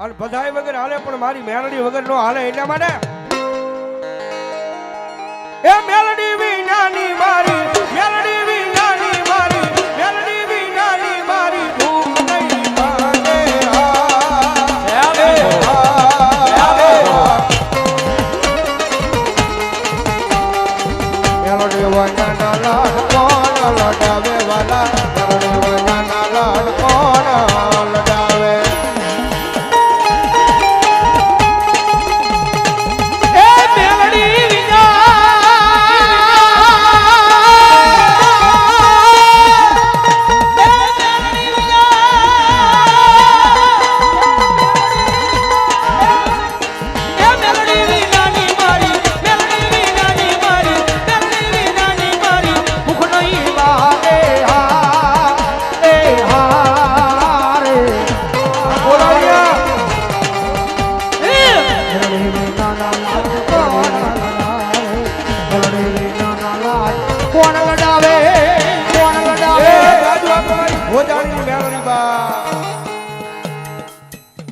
અને બધાય વગર હાલે, પણ મારી મેલડી વગર નો હાલે એટલા માટે. એ મેલડી વિનાની મારી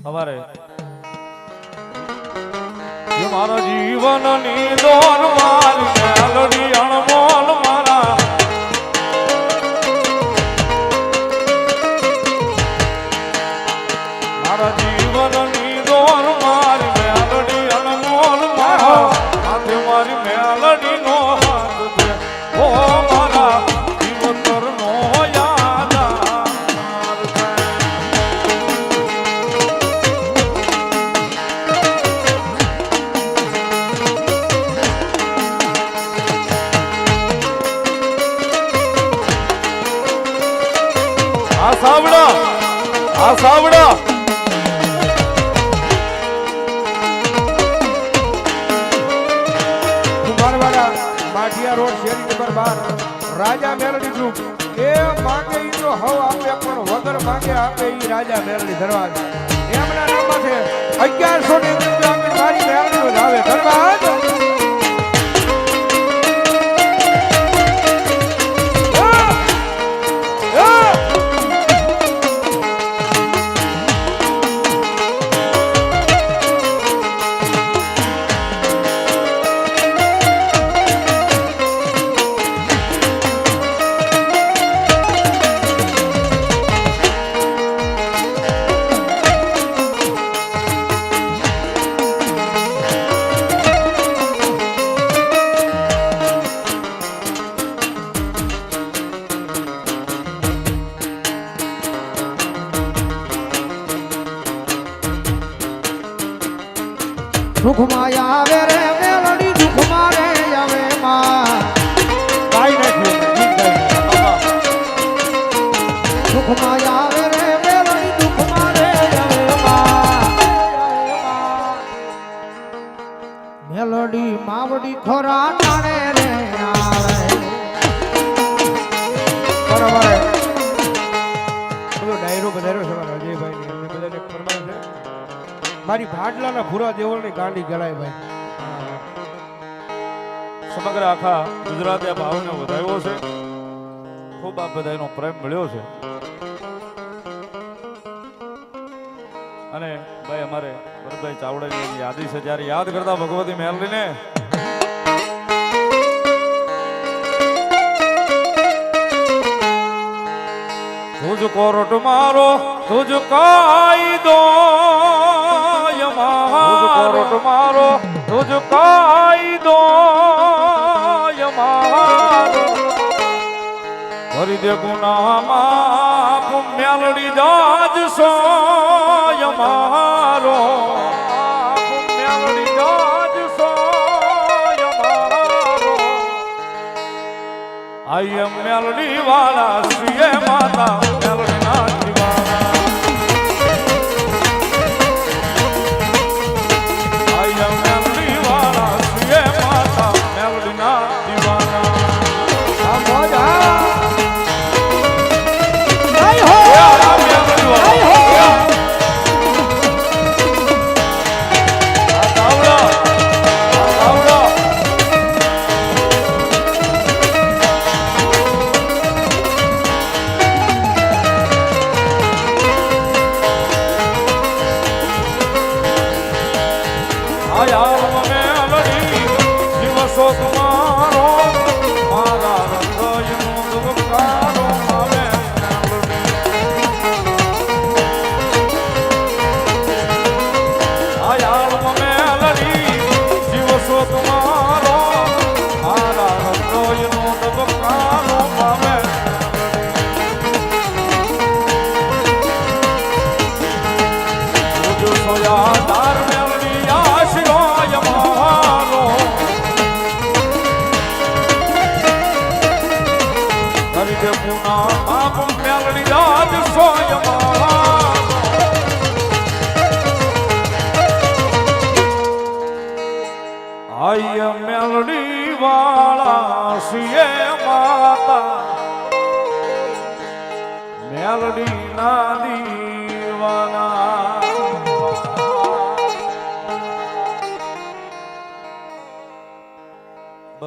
અમારે મારા જીવનની દોર મારી મેલડી અણમોલ મારા. મારા જીવનની દોર મારી રાજા મેલડી ગ્રુપ એ માંગે ઈ તો હવ આપે, પણ વગર માંગે આપે ઈ રાજા મેલડી દરવાજ. એમના સુખમાં આવે રે, મેલડી દુઃખમાં રે, આવે. સુખમાં આવે રે, મેલડી દુઃખમાં રે, આવે મેલડી, માવડી ખોરા ટાણે મારી ભાડલાના ભૂરા દેવળની ગાંડી ગળાય ભાઈ. સમગ્ર આખા ગુજરાતે ભાવને વધાવ્યો છે. ખૂબ આ બધાનો પ્રેમ મળ્યો છે. અને ભાઈ અમારે ભરતભાઈ ચાવડાની યાદી છે, જ્યારે યાદ કરતા ભગવતી મેલડીને તુજ કોરટ મારો, તુજ કાયદો કાયદો મારો ભરી દે ગુનામાં પુણ્યાલડી જાજ સોય મારો પુણ્યાલડી જાજ સોય મારો આઈ એમ મેલડી વાળા શ્રીએ માતા આયામ મેલડી દિવસો તમારો મારા હૃદયનો ધબકારો આવે હયાલ મને મેલડી દિવસો તમારો મારા હૃદયનો ધબકારો આવે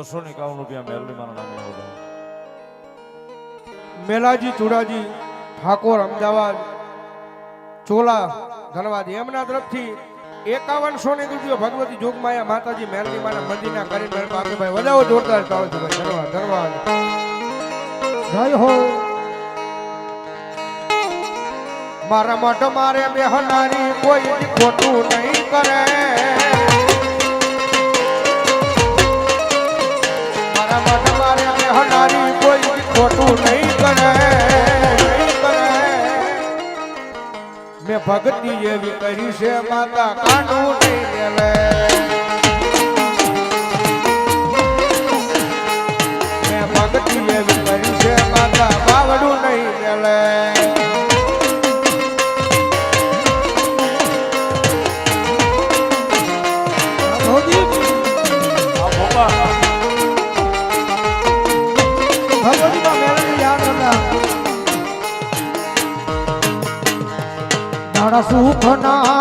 બસો ને એકાવન રૂપિયા મેલડી મારા નામે આવજો મેલાજી, ચુડાજી, ઠાકોર, અમદાવાદ, ચોલા, ધનવાદ, એમના તરફથી એકાવનસો ને રૂપિયો ભગવતી જોગમાયા માતાજી મેલની માના મંદિરના કરીને મેળ પાસે ભાઈ વધાવો જોરદાર ધનવાદ ધન્યવાદ જય હો. મારા મઠ મારે બેહનારી કોઈ ખોટું નહીં કરે. ભક્તિ એવી કરી છે માતા કાંડું નહીં લે દાડા સુખ ના